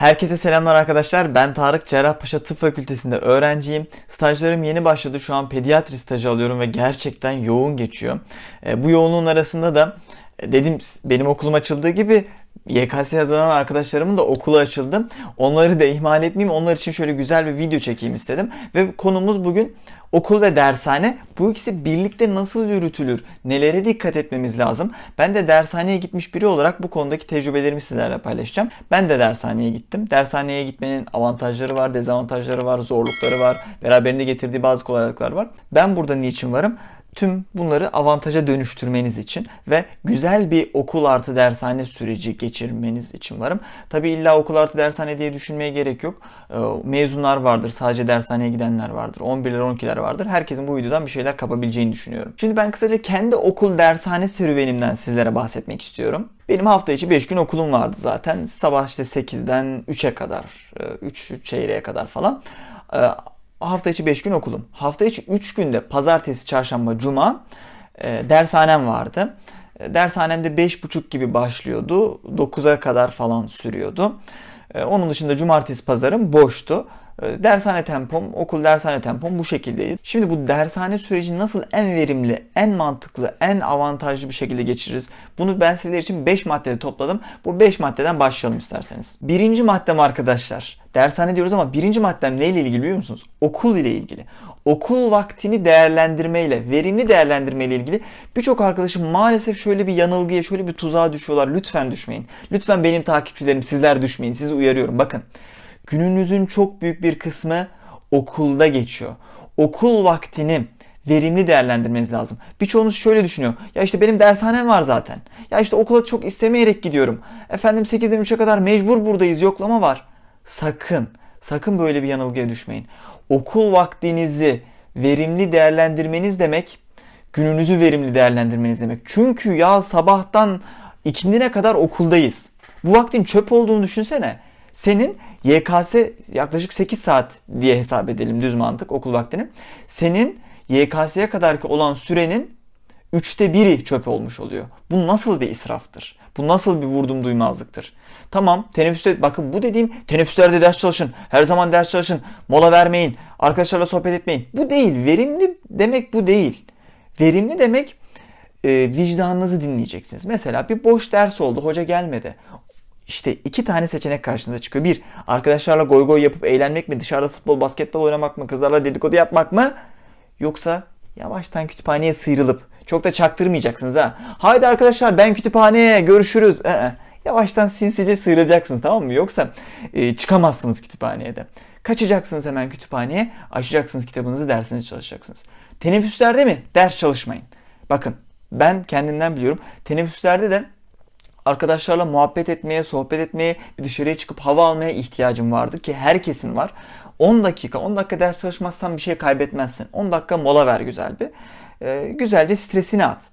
Herkese selamlar arkadaşlar. Ben Tarık Cerrahpaşa Tıp Fakültesi'nde öğrenciyim. Stajlarım yeni başladı. Şu an pediatri stajı alıyorum ve gerçekten yoğun geçiyor. E, bu yoğunluğun arasında da e, dedim benim okulum açıldığı gibi YKS yazanan arkadaşlarımın da okulu açıldı. Onları da ihmal etmeyeyim. Onlar için şöyle güzel bir video çekeyim istedim. Ve konumuz bugün okul ve dershane. Bu ikisi birlikte nasıl yürütülür? Nelere dikkat etmemiz lazım? Ben de dershaneye gitmiş biri olarak bu konudaki tecrübelerimi sizlerle paylaşacağım. Ben de dershaneye gittim. Dershaneye gitmenin avantajları var, dezavantajları var, zorlukları var. Beraberinde getirdiği bazı kolaylıklar var. Ben burada niçin varım? Tüm bunları avantaja dönüştürmeniz için ve güzel bir okul artı dershane süreci geçirmeniz için varım. Tabi illa okul artı dershane diye düşünmeye gerek yok. Ee, Mezunlar vardır, sadece dershaneye gidenler vardır, 11'ler 12'ler vardır. Herkesin bu videodan bir şeyler kapabileceğini düşünüyorum. Şimdi ben kısaca kendi okul dershane serüvenimden sizlere bahsetmek istiyorum. Benim hafta içi 5 gün okulum vardı zaten. Sabah işte 8'den 3'e kadar, 3, 3 çeyreğe kadar falan. Hafta içi 5 gün okulum. Hafta içi 3 günde pazartesi, çarşamba, cuma e, dershanem vardı. E, dershanemde 5.30 gibi başlıyordu. 9'a kadar falan sürüyordu. E, onun dışında cumartesi pazarım boştu. E, Dershane tempom, okul dershane tempom bu şekildeydi. Şimdi bu dershane süreci nasıl en verimli, en mantıklı, en avantajlı bir şekilde geçiririz? Bunu ben sizler için 5 maddede topladım. Bu 5 maddeden başlayalım isterseniz. Birinci maddem arkadaşlar. Dershane diyoruz ama birinci maddem neyle ilgili biliyor musunuz? Okul ile ilgili. Okul vaktini değerlendirmeyle, verimli değerlendirmeyle ilgili birçok arkadaşım maalesef şöyle bir yanılgıya, şöyle bir tuzağa düşüyorlar. Lütfen düşmeyin. Lütfen benim takipçilerim sizler düşmeyin. Sizi uyarıyorum. Bakın gününüzün çok büyük bir kısmı okulda geçiyor. Okul vaktini verimli değerlendirmeniz lazım. Birçoğunuz şöyle düşünüyor. Ya işte benim dershanem var zaten. Ya işte okula çok istemeyerek gidiyorum. Efendim 8'den 3'e kadar mecbur buradayız. Yoklama var. Sakın, sakın böyle bir yanılgıya düşmeyin. Okul vaktinizi verimli değerlendirmeniz demek, gününüzü verimli değerlendirmeniz demek. Çünkü ya sabahtan ikindine kadar okuldayız. Bu vaktin çöp olduğunu düşünsene. Senin YKS yaklaşık 8 saat diye hesap edelim düz mantık okul vaktini. Senin YKS'ye kadarki olan sürenin üçte biri çöp olmuş oluyor. Bu nasıl bir israftır? Bu nasıl bir vurdum duymazlıktır? Tamam teneffüste bakın bu dediğim teneffüslerde ders çalışın. Her zaman ders çalışın. Mola vermeyin. Arkadaşlarla sohbet etmeyin. Bu değil. Verimli demek bu değil. Verimli demek e, vicdanınızı dinleyeceksiniz. Mesela bir boş ders oldu. Hoca gelmedi. İşte iki tane seçenek karşınıza çıkıyor. Bir, arkadaşlarla goy goy yapıp eğlenmek mi? Dışarıda futbol, basketbol oynamak mı? Kızlarla dedikodu yapmak mı? Yoksa yavaştan kütüphaneye sıyrılıp çok da çaktırmayacaksınız ha. Haydi arkadaşlar ben kütüphaneye görüşürüz. Ee, yavaştan sinsice sıyrılacaksınız tamam mı? Yoksa e, çıkamazsınız kütüphaneye de. Kaçacaksınız hemen kütüphaneye, açacaksınız kitabınızı, dersinizi çalışacaksınız. Teneffüslerde mi? Ders çalışmayın. Bakın ben kendimden biliyorum. Teneffüslerde de arkadaşlarla muhabbet etmeye, sohbet etmeye, bir dışarıya çıkıp hava almaya ihtiyacım vardı ki herkesin var. 10 dakika, 10 dakika ders çalışmazsan bir şey kaybetmezsin. 10 dakika mola ver güzel bir. Ee, güzelce stresini at.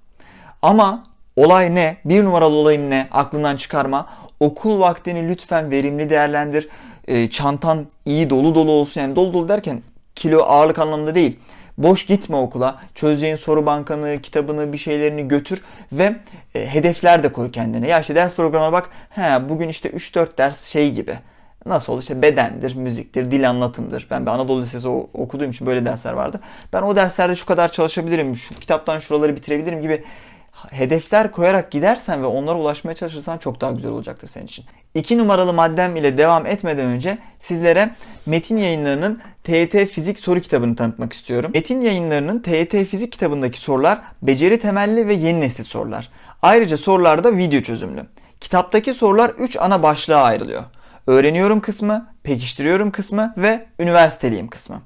Ama olay ne? Bir numaralı olayım ne? Aklından çıkarma. Okul vaktini lütfen verimli değerlendir. Ee, çantan iyi dolu dolu olsun. Yani dolu dolu derken kilo ağırlık anlamında değil. Boş gitme okula. Çözeceğin soru bankanı, kitabını, bir şeylerini götür ve e, hedefler de koy kendine. Ya işte ders programına bak. He, bugün işte 3-4 ders şey gibi. Nasıl oldu? İşte bedendir, müziktir, dil anlatımdır. Ben bir Anadolu Lisesi okuduğum için böyle dersler vardı. Ben o derslerde şu kadar çalışabilirim, şu kitaptan şuraları bitirebilirim gibi hedefler koyarak gidersen ve onlara ulaşmaya çalışırsan çok daha güzel olacaktır senin için. İki numaralı maddem ile devam etmeden önce sizlere Metin Yayınları'nın TET Fizik soru kitabını tanıtmak istiyorum. Metin Yayınları'nın TET Fizik kitabındaki sorular beceri temelli ve yeni nesil sorular. Ayrıca sorular da video çözümlü. Kitaptaki sorular 3 ana başlığa ayrılıyor. Öğreniyorum kısmı, pekiştiriyorum kısmı ve üniversiteliyim kısmı.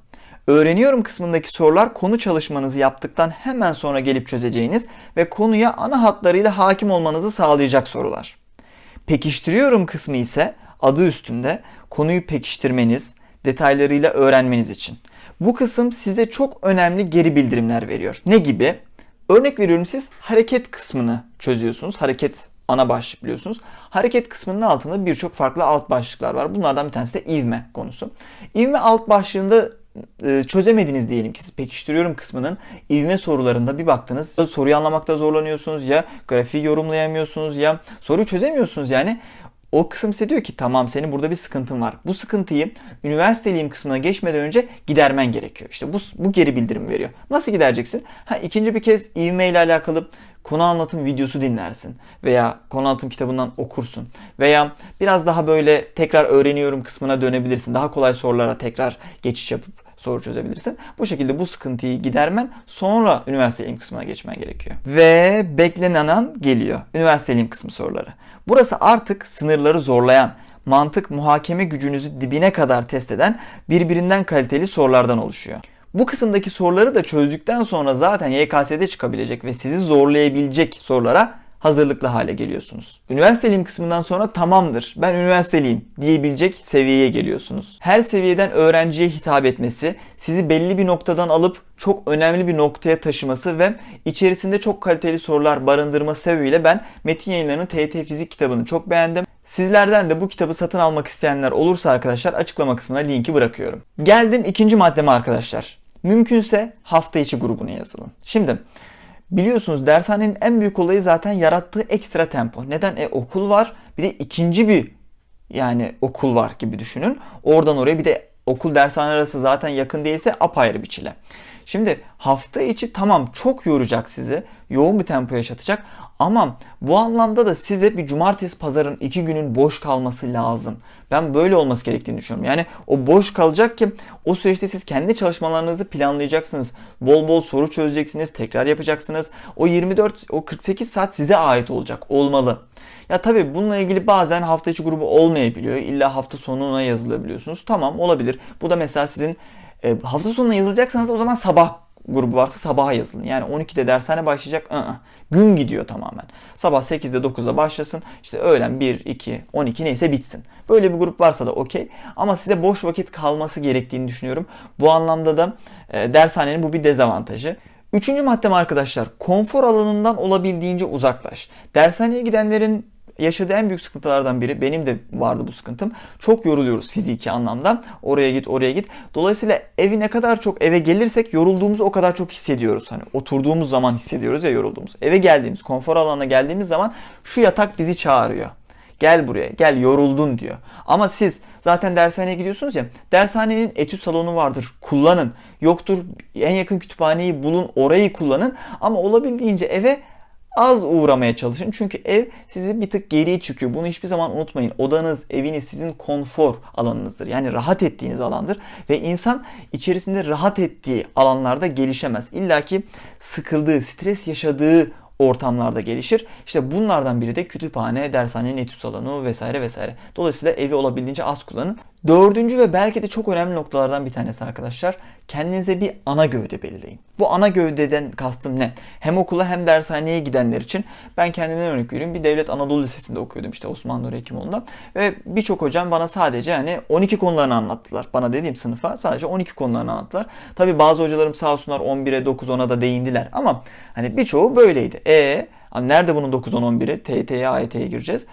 Öğreniyorum kısmındaki sorular konu çalışmanızı yaptıktan hemen sonra gelip çözeceğiniz ve konuya ana hatlarıyla hakim olmanızı sağlayacak sorular. Pekiştiriyorum kısmı ise adı üstünde konuyu pekiştirmeniz, detaylarıyla öğrenmeniz için. Bu kısım size çok önemli geri bildirimler veriyor. Ne gibi? Örnek veriyorum siz hareket kısmını çözüyorsunuz. Hareket ana başlık biliyorsunuz. Hareket kısmının altında birçok farklı alt başlıklar var. Bunlardan bir tanesi de ivme konusu. İvme alt başlığında çözemediniz diyelim ki pekiştiriyorum kısmının ivme sorularında bir baktınız soruyu anlamakta zorlanıyorsunuz ya grafiği yorumlayamıyorsunuz ya soruyu çözemiyorsunuz yani O kısım size diyor ki tamam senin burada bir sıkıntın var. Bu sıkıntıyı üniversiteliyim kısmına geçmeden önce gidermen gerekiyor. İşte bu, bu geri bildirim veriyor. Nasıl gidereceksin? Ha, ikinci bir kez ivme ile alakalı konu anlatım videosu dinlersin veya konu anlatım kitabından okursun veya biraz daha böyle tekrar öğreniyorum kısmına dönebilirsin. Daha kolay sorulara tekrar geçiş yapıp soru çözebilirsin. Bu şekilde bu sıkıntıyı gidermen sonra üniversite ilim kısmına geçmen gerekiyor. Ve beklenen an geliyor. Üniversite ilim kısmı soruları. Burası artık sınırları zorlayan, mantık muhakeme gücünüzü dibine kadar test eden birbirinden kaliteli sorulardan oluşuyor. Bu kısımdaki soruları da çözdükten sonra zaten YKS'de çıkabilecek ve sizi zorlayabilecek sorulara hazırlıklı hale geliyorsunuz. Üniversiteliyim kısmından sonra tamamdır ben üniversiteliyim diyebilecek seviyeye geliyorsunuz. Her seviyeden öğrenciye hitap etmesi, sizi belli bir noktadan alıp çok önemli bir noktaya taşıması ve içerisinde çok kaliteli sorular barındırması sebebiyle ben Metin Yayınları'nın TET Fizik kitabını çok beğendim. Sizlerden de bu kitabı satın almak isteyenler olursa arkadaşlar açıklama kısmına linki bırakıyorum. Geldim ikinci maddeme arkadaşlar. Mümkünse hafta içi grubuna yazılın. Şimdi biliyorsunuz dershanenin en büyük olayı zaten yarattığı ekstra tempo. Neden? E okul var bir de ikinci bir yani okul var gibi düşünün. Oradan oraya bir de okul dershane arası zaten yakın değilse apayrı bir çile. Şimdi hafta içi tamam çok yoracak sizi. Yoğun bir tempo yaşatacak. Ama bu anlamda da size bir cumartesi pazarın iki günün boş kalması lazım. Ben böyle olması gerektiğini düşünüyorum. Yani o boş kalacak ki o süreçte siz kendi çalışmalarınızı planlayacaksınız. Bol bol soru çözeceksiniz, tekrar yapacaksınız. O 24, o 48 saat size ait olacak, olmalı. Ya tabii bununla ilgili bazen hafta içi grubu olmayabiliyor. İlla hafta sonuna yazılabiliyorsunuz. Tamam olabilir. Bu da mesela sizin e, hafta sonuna yazılacaksanız o zaman sabah grubu varsa sabaha yazılın. Yani 12'de dershane başlayacak. I -ı. Gün gidiyor tamamen. Sabah 8'de 9'da başlasın. İşte öğlen 1, 2, 12 neyse bitsin. Böyle bir grup varsa da okey. Ama size boş vakit kalması gerektiğini düşünüyorum. Bu anlamda da e, dershanenin bu bir dezavantajı. Üçüncü maddem arkadaşlar konfor alanından olabildiğince uzaklaş. Dershaneye gidenlerin yaşadığı en büyük sıkıntılardan biri benim de vardı bu sıkıntım. Çok yoruluyoruz fiziki anlamda. Oraya git, oraya git. Dolayısıyla evi ne kadar çok eve gelirsek yorulduğumuzu o kadar çok hissediyoruz. Hani oturduğumuz zaman hissediyoruz ya yorulduğumuz. Eve geldiğimiz, konfor alanına geldiğimiz zaman şu yatak bizi çağırıyor. Gel buraya, gel yoruldun diyor. Ama siz zaten dershaneye gidiyorsunuz ya. Dershanenin etüt salonu vardır. Kullanın. Yoktur en yakın kütüphaneyi bulun, orayı kullanın. Ama olabildiğince eve az uğramaya çalışın. Çünkü ev sizi bir tık geriye çıkıyor. Bunu hiçbir zaman unutmayın. Odanız, eviniz sizin konfor alanınızdır. Yani rahat ettiğiniz alandır. Ve insan içerisinde rahat ettiği alanlarda gelişemez. İlla ki sıkıldığı, stres yaşadığı ortamlarda gelişir. İşte bunlardan biri de kütüphane, dershane, etüt salonu vesaire vesaire. Dolayısıyla evi olabildiğince az kullanın. Dördüncü ve belki de çok önemli noktalardan bir tanesi arkadaşlar. Kendinize bir ana gövde belirleyin. Bu ana gövdeden kastım ne? Hem okula hem dershaneye gidenler için ben kendimden örnek vereyim. Bir devlet Anadolu Lisesi'nde okuyordum işte Osman Nuri Hekimoğlu'nda. Ve birçok hocam bana sadece hani 12 konularını anlattılar. Bana dediğim sınıfa sadece 12 konularını anlattılar. Tabi bazı hocalarım sağ olsunlar 11'e 9 10'a da değindiler. Ama hani birçoğu böyleydi. E nerede bunun 9 10 11'i? TYT'ye AYT'ye gireceğiz.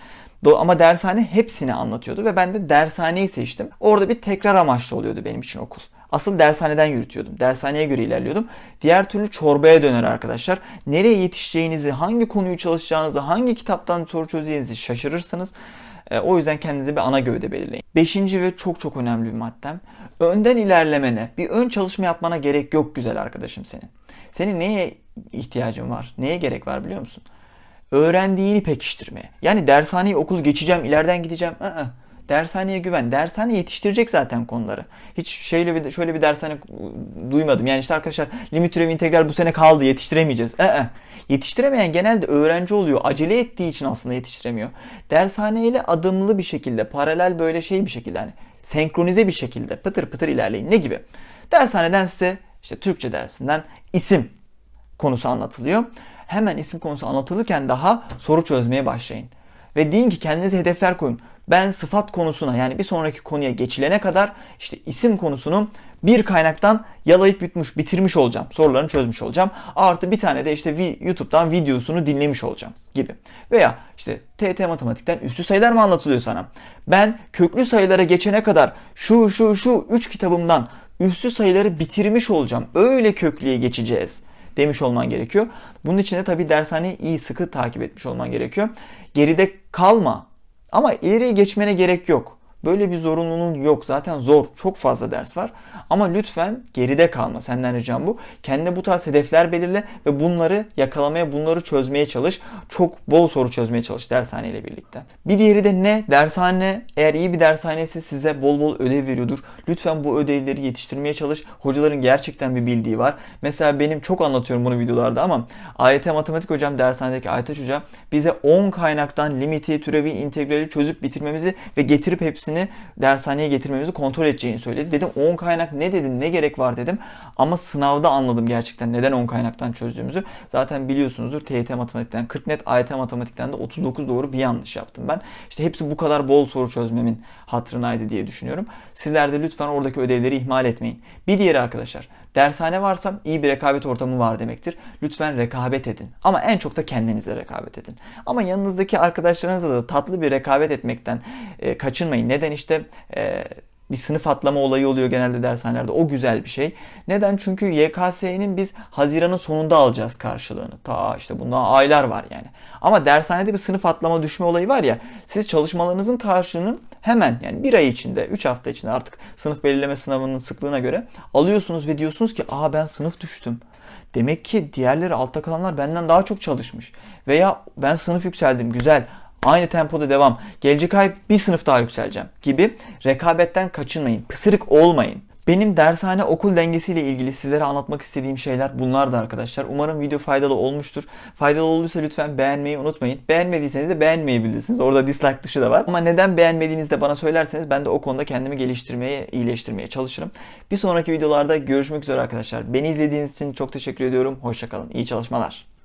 Ama dershane hepsini anlatıyordu ve ben de dershaneyi seçtim. Orada bir tekrar amaçlı oluyordu benim için okul. Asıl dershaneden yürütüyordum. Dershaneye göre ilerliyordum. Diğer türlü çorbaya döner arkadaşlar. Nereye yetişeceğinizi, hangi konuyu çalışacağınızı, hangi kitaptan soru çözeceğinizi şaşırırsınız. E, o yüzden kendinize bir ana gövde belirleyin. Beşinci ve çok çok önemli bir maddem. Önden ilerlemene, bir ön çalışma yapmana gerek yok güzel arkadaşım senin. Senin neye ihtiyacın var? Neye gerek var biliyor musun? Öğrendiğini pekiştirmeye. Yani dershaneyi okul geçeceğim, ileriden gideceğim. Aa, dershaneye güven. Dershane yetiştirecek zaten konuları. Hiç şöyle bir şöyle bir dershane duymadım. Yani işte arkadaşlar limit türevi integral bu sene kaldı yetiştiremeyeceğiz. Aa, yetiştiremeyen genelde öğrenci oluyor. Acele ettiği için aslında yetiştiremiyor. Dershaneyle adımlı bir şekilde, paralel böyle şey bir şekilde hani senkronize bir şekilde pıtır pıtır ilerleyin. Ne gibi? Dershaneden size işte Türkçe dersinden isim konusu anlatılıyor hemen isim konusu anlatılırken daha soru çözmeye başlayın. Ve deyin ki kendinize hedefler koyun. Ben sıfat konusuna yani bir sonraki konuya geçilene kadar işte isim konusunu bir kaynaktan yalayıp yutmuş, bitirmiş olacağım. Sorularını çözmüş olacağım. Artı bir tane de işte YouTube'dan videosunu dinlemiş olacağım gibi. Veya işte TT matematikten üstü sayılar mı anlatılıyor sana? Ben köklü sayılara geçene kadar şu şu şu 3 kitabımdan üstü sayıları bitirmiş olacağım. Öyle köklüye geçeceğiz demiş olman gerekiyor. Bunun için de tabii dershaneyi iyi sıkı takip etmiş olman gerekiyor. Geride kalma. Ama ileriye geçmene gerek yok. Böyle bir zorunluluğun yok. Zaten zor. Çok fazla ders var. Ama lütfen geride kalma. Senden ricam bu. Kendine bu tarz hedefler belirle ve bunları yakalamaya, bunları çözmeye çalış. Çok bol soru çözmeye çalış dershaneyle birlikte. Bir diğeri de ne? Dershane eğer iyi bir dershanesi size bol bol ödev veriyordur. Lütfen bu ödevleri yetiştirmeye çalış. Hocaların gerçekten bir bildiği var. Mesela benim çok anlatıyorum bunu videolarda ama AYT matematik hocam dershanedeki Aytaç hoca bize 10 kaynaktan limiti, türevi, integrali çözüp bitirmemizi ve getirip hepsini dershaneye getirmemizi kontrol edeceğini söyledi. Dedim 10 kaynak ne dedim ne gerek var dedim. Ama sınavda anladım gerçekten neden 10 kaynaktan çözdüğümüzü. Zaten biliyorsunuzdur TYT matematikten 40 net, AYT matematikten de 39 doğru bir yanlış yaptım ben. İşte hepsi bu kadar bol soru çözmemin hatırınaydı diye düşünüyorum. Sizler de lütfen oradaki ödevleri ihmal etmeyin. Bir diğeri arkadaşlar dershane varsa iyi bir rekabet ortamı var demektir. Lütfen rekabet edin. Ama en çok da kendinizle rekabet edin. Ama yanınızdaki arkadaşlarınızla da tatlı bir rekabet etmekten e, kaçınmayın. Neden işte e, bir sınıf atlama olayı oluyor genelde dershanelerde. O güzel bir şey. Neden? Çünkü YKS'nin biz Haziran'ın sonunda alacağız karşılığını. Ta işte bundan aylar var yani. Ama dershanede bir sınıf atlama düşme olayı var ya. Siz çalışmalarınızın karşılığını hemen yani bir ay içinde, 3 hafta içinde artık sınıf belirleme sınavının sıklığına göre alıyorsunuz ve diyorsunuz ki aa ben sınıf düştüm. Demek ki diğerleri altta kalanlar benden daha çok çalışmış. Veya ben sınıf yükseldim güzel Aynı tempoda devam. Gelecek ay bir sınıf daha yükseleceğim gibi rekabetten kaçınmayın. Pısırık olmayın. Benim dershane okul dengesiyle ilgili sizlere anlatmak istediğim şeyler bunlardı arkadaşlar. Umarım video faydalı olmuştur. Faydalı olduysa lütfen beğenmeyi unutmayın. Beğenmediyseniz de beğenmeyebilirsiniz. Orada dislike tuşu da var. Ama neden beğenmediğinizi de bana söylerseniz ben de o konuda kendimi geliştirmeye, iyileştirmeye çalışırım. Bir sonraki videolarda görüşmek üzere arkadaşlar. Beni izlediğiniz için çok teşekkür ediyorum. Hoşçakalın. İyi çalışmalar.